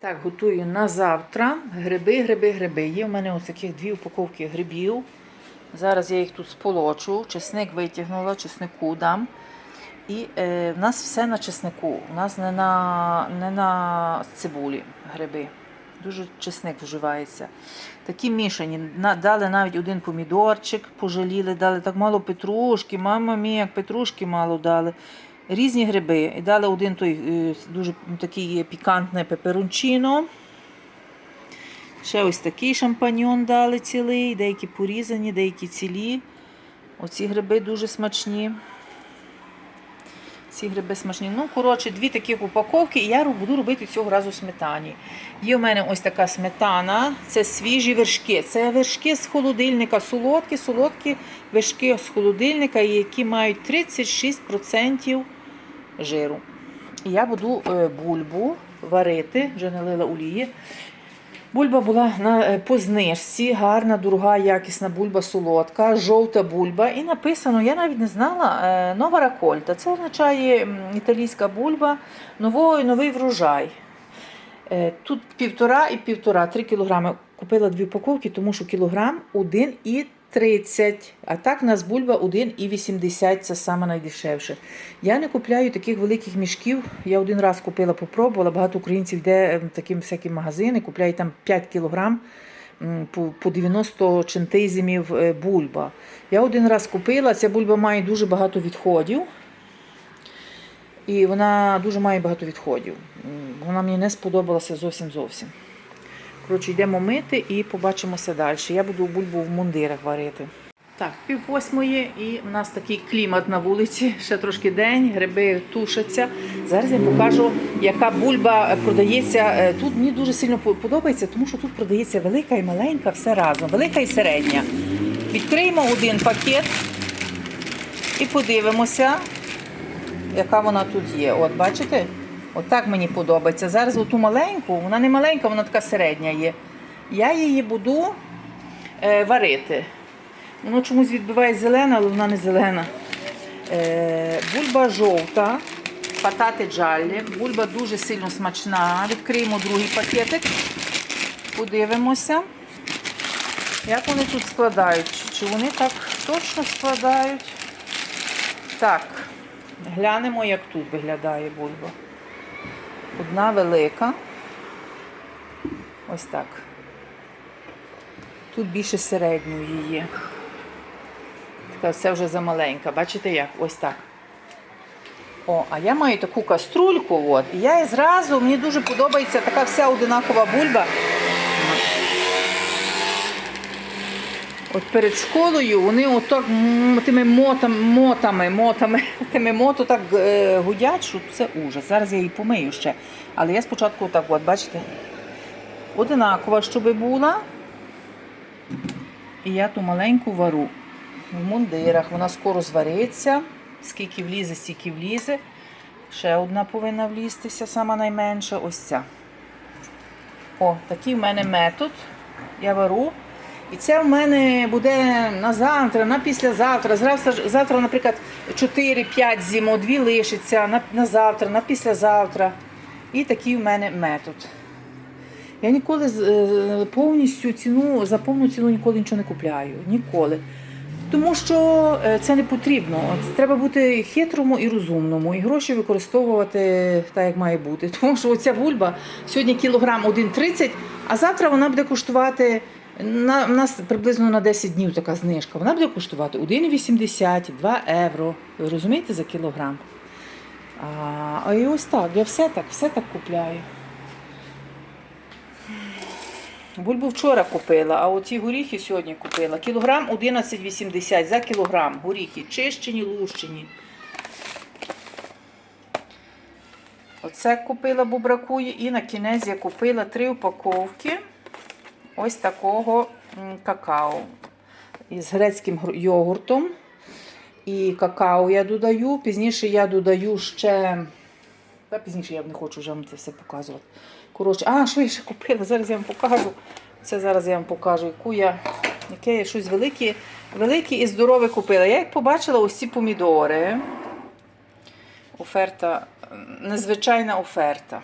Так, готую на завтра. Гриби, гриби, гриби. Є в мене ось таких дві упаковки грибів. Зараз я їх тут сполочу. Чесник витягнула, чеснику дам. І е, в нас все на чеснику. У нас не на, не на цибулі гриби. Дуже чесник вживається. Такі мішані. Дали навіть один помідорчик, пожаліли, дали так мало петрушки. Мама мія, як петрушки мало дали. Різні гриби. І дали один той е, дуже такий пікантний пеперончино. Ще ось такий шампаньон дали цілий, деякі порізані, деякі цілі. Оці гриби дуже смачні. Ці гриби смачні. Ну, коротше, дві таких упаковки, і я буду робити цього разу сметані. Є в мене ось така сметана, це свіжі вершки. Це вершки з холодильника, солодкі, солодкі вершки з холодильника, які мають 36% жиру. І я буду е, бульбу варити, вже налила олії. Бульба була на, е, по знижці, гарна, дорога, якісна бульба солодка, жовта бульба. І написано, я навіть не знала, е, нова ракольта. Це означає італійська бульба, новий, новий врожай. Тут півтора і півтора, три кілограми. Купила дві упаковки, тому що кілограм 1,30. А так у нас бульба 1,80, це саме найдешевше. Я не купляю таких великих мішків. Я один раз купила, попробувала. Багато українців йде в такі всякі магазини, купляють там 5 кілограм по, по 90 чентизмів е, бульба. Я один раз купила, ця бульба має дуже багато відходів. І вона дуже має багато відходів. Вона мені не сподобалася зовсім зовсім. Коротше, йдемо мити і побачимося далі. Я буду бульбу в мундирах варити. Так, пів восьмої, і в нас такий клімат на вулиці. Ще трошки день, гриби тушаться. Зараз я покажу, яка бульба продається. Е, Тут мені дуже сильно подобається, тому що тут продається велика і маленька, все разом, велика і середня. Відкриємо один пакет і подивимося, яка вона тут є. От бачите? От мені подобається. Зараз оту маленьку, вона не маленька, вона така середня є. Я її буду е, варити. Воно чомусь відбиває зелена, але вона не зелена. Е, бульба жовта, патати джаллі. Бульба дуже сильно смачна. Відкриємо другий пакетик. Подивимося, як вони тут складають. Чи вони так точно складають? Так, глянемо, як тут виглядає бульба. Одна велика. Ось так. Тут більше середньої є. Така це вже замаленька. Бачите як? Ось так. О, а я маю таку каструльку, от, і я зразу, мені дуже подобається така вся одинакова бульба. От перед школою вони отак тими мотами, мотами, мотами, тими мото так е, гудять, що це ужас. Зараз я її помию ще. Але я спочатку так, от, бачите, одинакова, щоб була. І я ту маленьку вару в мундирах. Вона скоро звариться. Скільки влізе, стільки влізе. Ще одна повинна влізтися, сама найменша. Ось ця. О, такий в мене метод. Я вару. І це в мене буде на завтра, на післязавтра. Завтра, завтра наприклад, 4-5 зимо, дві лишиться, на, на завтра, на післязавтра. І такий в мене метод. Я ніколи е, повністю ціну, за повну ціну ніколи нічого не купляю. Ніколи. Тому що е, це не потрібно. От Треба бути хитрому і розумному, і гроші використовувати так, як має бути. Тому що оця бульба сьогодні кілограм 1,30, а завтра вона буде коштувати. На, у нас приблизно на 10 днів така знижка. Вона буде коштувати 1,80, 2 євро. Розумієте за кілограм? А, а і ось так, я все так, все так купляю. Бульбу вчора купила, а оці горіхи сьогодні купила. Кілограм 11,80 за кілограм. Горіхи чищені, лущені. Оце купила, бо бракує. І на кінець я купила три упаковки ось такого какао. Із грецьким йогуртом. І какао я додаю. Пізніше я додаю ще. Та пізніше я не хочу вже вам це все показувати. Коротше, а, що я ще купила? Зараз я вам покажу. Це зараз я вам покажу, яку я, яке я щось велике, велике і здорове купила. Я як побачила ось ці помідори. Оферта, незвичайна оферта.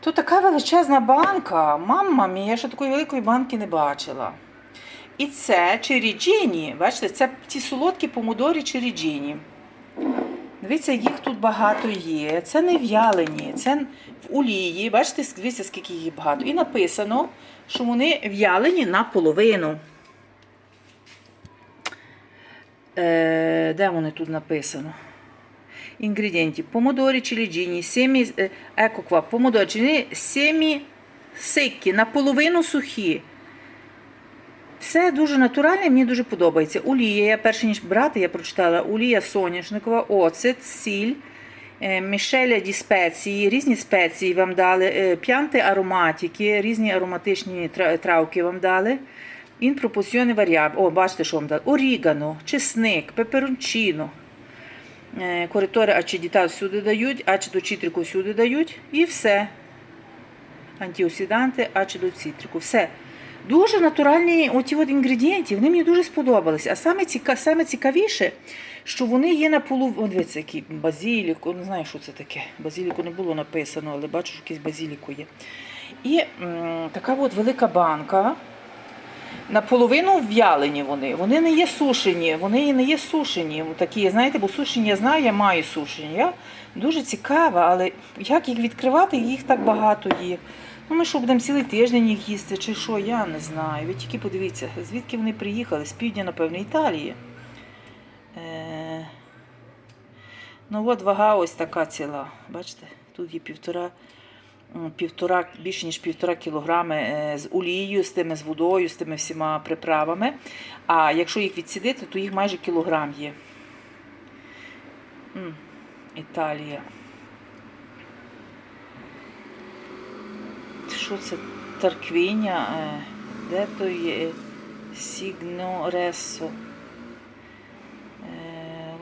Тут така величезна банка. Мамма мія, я ще такої великої банки не бачила. І це черіджіні. Бачите, це ті солодкі помідори черіджіні. Дивіться, їх тут багато є. Це не в'ялені, це в олії. Бачите, дивіться, скільки їх багато. І написано, що вони в'ялені наполовину. Е, де вони тут написано? Інгредієнти. Помідори челіджіні, семі, е, еко qua, помідори челіджіні, семі сиккі, наполовину сухі. Все дуже натуральне, мені дуже подобається. Олія, я перше ніж брати, я прочитала олія соняшникова, оцет, сіль, е, мішеля ді спеції, різні спеції вам дали, е, п'янти ароматики, різні ароматичні травки вам дали. Ін пропорціони варіаб. О, бачите, що вам дали. Орігано, чесник, пеперончино. Е, Коректори ачидітал сюди дають, ачидо цитрику сюди дають і все. Антиоксиданти, ачидо цитрику. Все. Дуже натуральні оті от інгредієнти, вони мені дуже сподобалися. А саме, ціка, саме цікавіше, що вони є на полу. О, дивіться, який базіліку, не знаю, що це таке. Базіліку не було написано, але бачу, що якийсь базіліку є. І м, така от велика банка. Наполовину в'ялені вони. Вони не є сушені, вони не є сушені. Такі, знаєте, бо сушені я знаю, я маю сушені. Я дуже цікава, але як їх відкривати, їх так багато є. Ну, ми що будемо цілий тиждень їх їсти, чи що, я не знаю. Ви тільки подивіться, звідки вони приїхали? З півдня, напевно, Італії. Е... Ну от вага ось така ціла. Бачите, тут є півтора, півтора, більше ніж півтора кілограми е, з олією, з тими з водою, з тими всіма приправами. А якщо їх відсідити, то їх майже кілограм є. М, Італія. Що це? Тарквіня? Е, Де то є? Сігноресо. Е,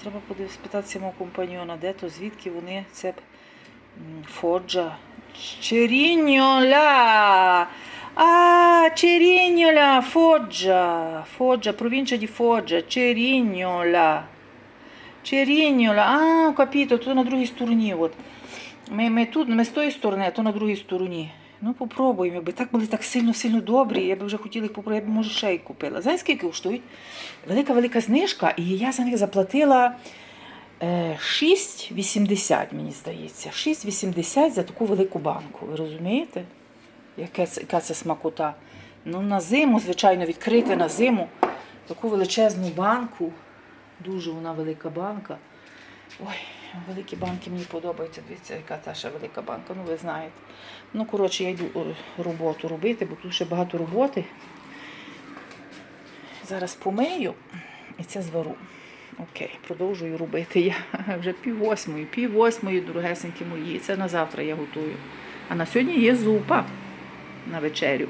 Треба буде спитатися мого компаньона, де то, звідки вони це м, Фоджа. Черіньоля! А, Черіньоля, Фоджа. Фоджа, провінція ді Фоджа, Черіньоля. Черіньоля, а, капіто, то на другій стороні. От. Ми, ми тут, ми з тої сторони, а то на другій стороні. Ну, попробуємо, якби так були так сильно-сильно добрі. Я би вже хотіла їх попробувати, я б може ще й купила. Знаєте, скільки коштують? Велика-велика знижка, і я за них заплатила 6,80, мені здається. 6,80 за таку велику банку. Ви розумієте? Яке яка це смакота? Ну, на зиму, звичайно, відкрити на зиму таку величезну банку. Дуже вона велика банка. Ой, великі банки мені подобаються. Дивіться, яка та ще велика банка, ну ви знаєте. Ну, коротше, я йду роботу робити, бо тут ще багато роботи. Зараз помию і це звару. Окей, продовжую робити. Я вже пів восьмої, пів восьмої, дорогесенькі мої. Це на завтра я готую. А на сьогодні є зупа на вечерю.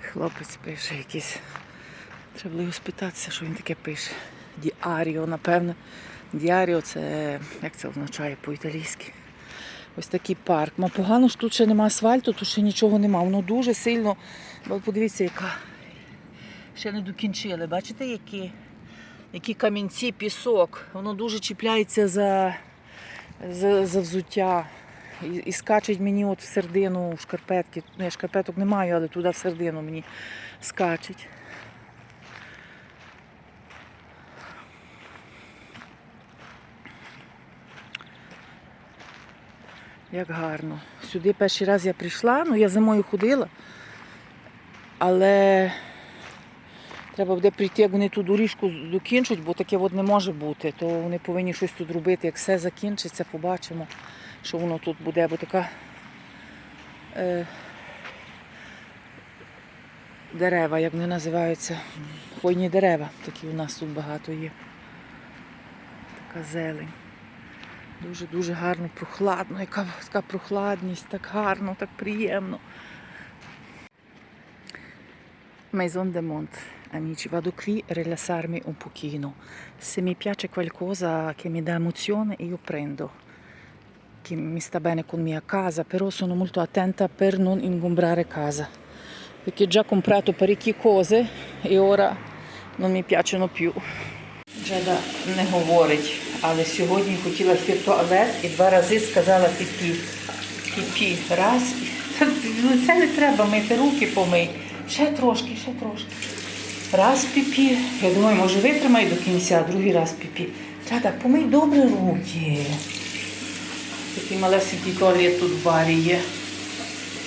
Хлопець пише якийсь. Треба було його спитатися, що він таке пише. Діаріо, напевно. Діаріо це як це означає по-італійськи. Ось такий парк. Ма погано що тут ще немає асфальту, тут ще нічого нема. Воно дуже сильно. Подивіться, яка. Ще не докінчили. Бачите, які, які камінці, пісок. Воно дуже чіпляється за, за, за взуття. І, і скачуть мені от в середину в шкарпетки. Ну, я шкарпеток не маю, але туди в середину мені скачуть. Як гарно. Сюди перший раз я прийшла, ну я зимою ходила, але треба буде прийти, як вони ту доріжку докінчать, бо таке от не може бути. То вони повинні щось тут робити. Як все закінчиться, побачимо, що воно тут буде, бо така е, дерева, як вони називаються, хвойні дерева, такі у нас тут багато є. Така зелень. Дуже-дуже гарно, прохладно, яка така прохладність, так гарно, так приємно. Maison de Monte, amici, vado qui a rilassarmi un pochino. Se mi piace qualcosa che mi dà emozione, io prendo. Che mi sta bene con mia casa, però sono molto attenta per non ingombrare casa. Perché ho già comprato parecchie cose e ora non mi piacciono più. Джеда не говорить, але сьогодні хотіла йти в туалет і два рази сказала піпі. Піпі. Раз. Та Лице не треба мити, руки помий. Ще трошки, ще трошки. Раз піпі. Я думаю, може витримай до кінця, другий раз піпі. Джеда, помий добре руки. Такий малесенький туалет тут в барі є.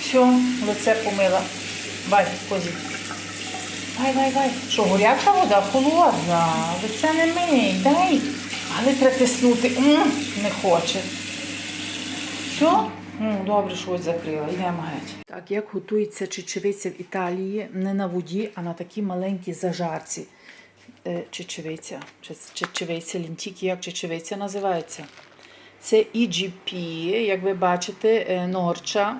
Все, лице помила. Бай, позі. Вай, вай, вай. Що, горяча вода? Холодна. Ви це не мий, дай. Але треба тиснути. Не хоче. Все? Добре, що ось закрила. Йдемо геть. Так, як готується чечевиця в Італії не на воді, а на такій маленькій зажарці. Е, Чечевиця. Чечевиця, лінтіки, як чечевиця називається. Це EGP, як ви бачите, е, норча.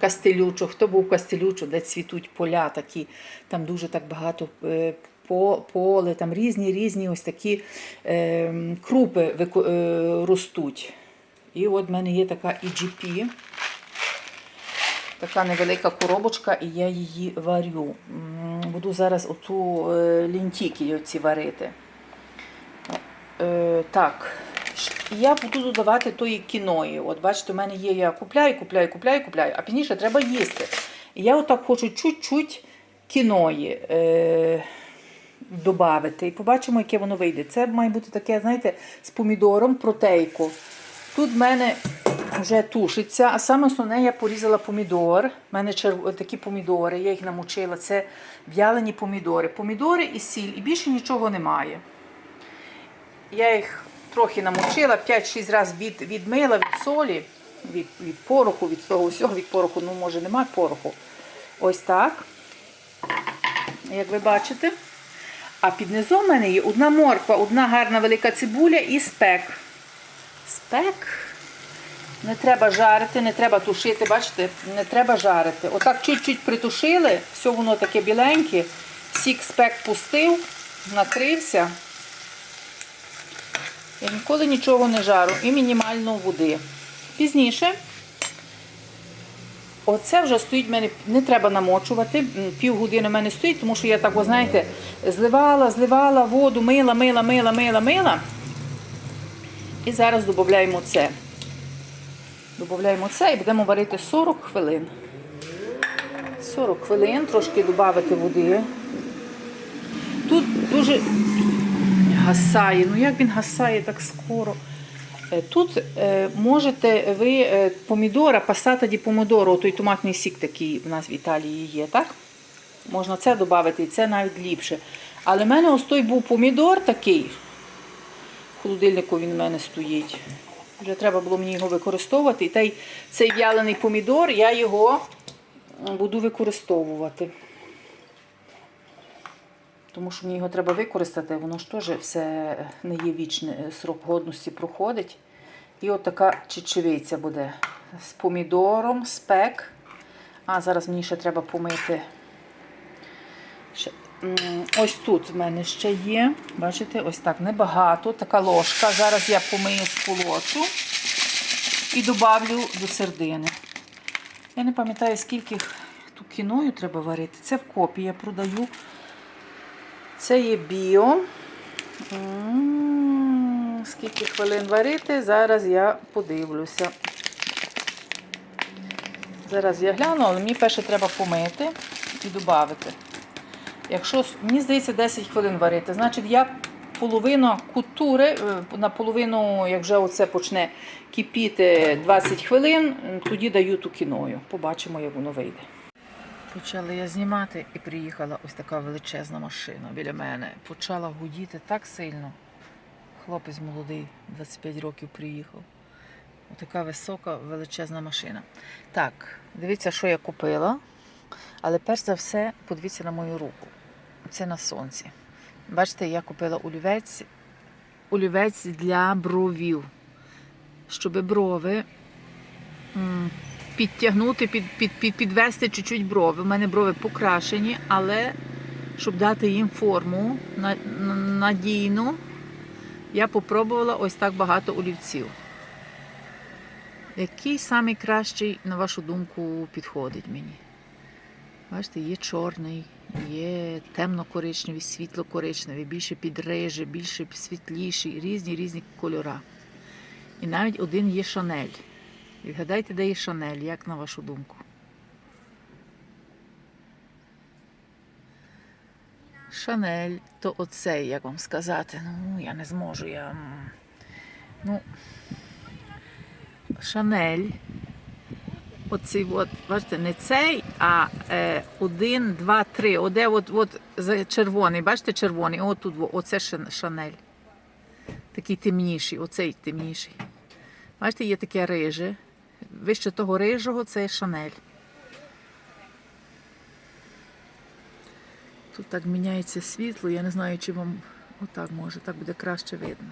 Кастелючо. Хто був Кастелючо, де цвітуть поля такі, там дуже так багато е, поле, там різні різні ось такі е, крупи е, ростуть. І от в мене є така EGP, така невелика коробочка, і я її варю. Буду зараз оцю е, лінтіки оці варити. Е, так, я буду додавати тої кіної. От бачите, у мене є, я купляю, купляю, купляю, купляю, а пізніше треба їсти. І я отак хочу чуть-чуть кіної е, додати. І побачимо, яке воно вийде. Це має бути таке, знаєте, з помідором протейку. Тут в мене вже тушиться, а саме основне я порізала помідор. У мене черв... такі помідори, я їх намочила. Це в'ялені помідори. Помідори і сіль, і більше нічого немає. Я їх трохи намочила, 5-6 разів від, відмила від солі, від, від пороху, від того всього, від пороху, ну може нема пороху. Ось так. Як ви бачите. А під низом в мене є одна морква, одна гарна велика цибуля і спек. Спек. Не треба жарити, не треба тушити, бачите, не треба жарити. Отак чуть-чуть притушили, все воно таке біленьке, сік спек пустив, накрився. Я ніколи нічого не жару і мінімально води. Пізніше оце вже стоїть в мене, не треба намочувати. м, Півгодини в мене стоїть, тому що я так, знаєте, зливала, зливала воду, мила, мила, мила, мила, мила. І зараз додаємо це. Додаємо це і будемо варити 40 хвилин. 40 хвилин, трошки додати води. Тут дуже гасає. Ну як він гасає так скоро? Е, Тут е, можете ви е, помідора, пасата ді помідоро, той томатний сік такий в нас в Італії є, так? Можна це додати, і це навіть ліпше. Але в мене ось той був помідор такий. В холодильнику він в мене стоїть. Вже треба було мені його використовувати. І цей в'ялений помідор, я його буду використовувати. Тому що мені його треба використати, воно ж теж все не є вічне, срок годності проходить. І от така чечевиця буде з помідором, спек. А зараз мені ще треба помити. Ось тут в мене ще є. Бачите, ось так небагато. Така ложка. Зараз я помию з полоту і добавлю до сердини. Я не пам'ятаю, скільки ту кіною треба варити. Це в копі я продаю. Це є біо. Скільки хвилин варити, зараз я подивлюся. Зараз я гляну, але мені перше треба помити і додати. Якщо, мені здається, 10 хвилин варити, значить я половину кутури, е, наполовину, як вже оце почне кипіти 20 хвилин, тоді даю ту кіною. Побачимо, як воно вийде. Почала я знімати і приїхала ось така величезна машина біля мене. Почала гудіти так сильно. Хлопець молодий, 25 років приїхав. Отака висока, величезна машина. Так, дивіться, що я купила. Але перш за все, подивіться на мою руку. Це на сонці. Бачите, я купила олівець, олівець для бровів, щоб брови підтягнути, під, під, під, підвести чуть-чуть брови. У мене брови покрашені, але щоб дати їм форму на- на- надійну, я попробувала ось так багато олівців. Який найкращий, на вашу думку, підходить мені? Бачите, є чорний, Є темно-коричневі, світло-коричневі, більше під риже, більше світліші, різні різні кольора. І навіть один є Шанель. Відгадайте, де є Шанель, як на вашу думку? Шанель, то оцей, як вам сказати. Ну, я не зможу. Я... Ну, Шанель. Оцей от, бачите, не цей, а е, один, два, три. Оде от, от червоний, бачите, червоний. От тут, оце Шанель. Такий темніший, оцей темніший. Бачите, є таке риже. Вище того рижого це Шанель. Тут так міняється світло, я не знаю, чи вам отак може, так буде краще видно.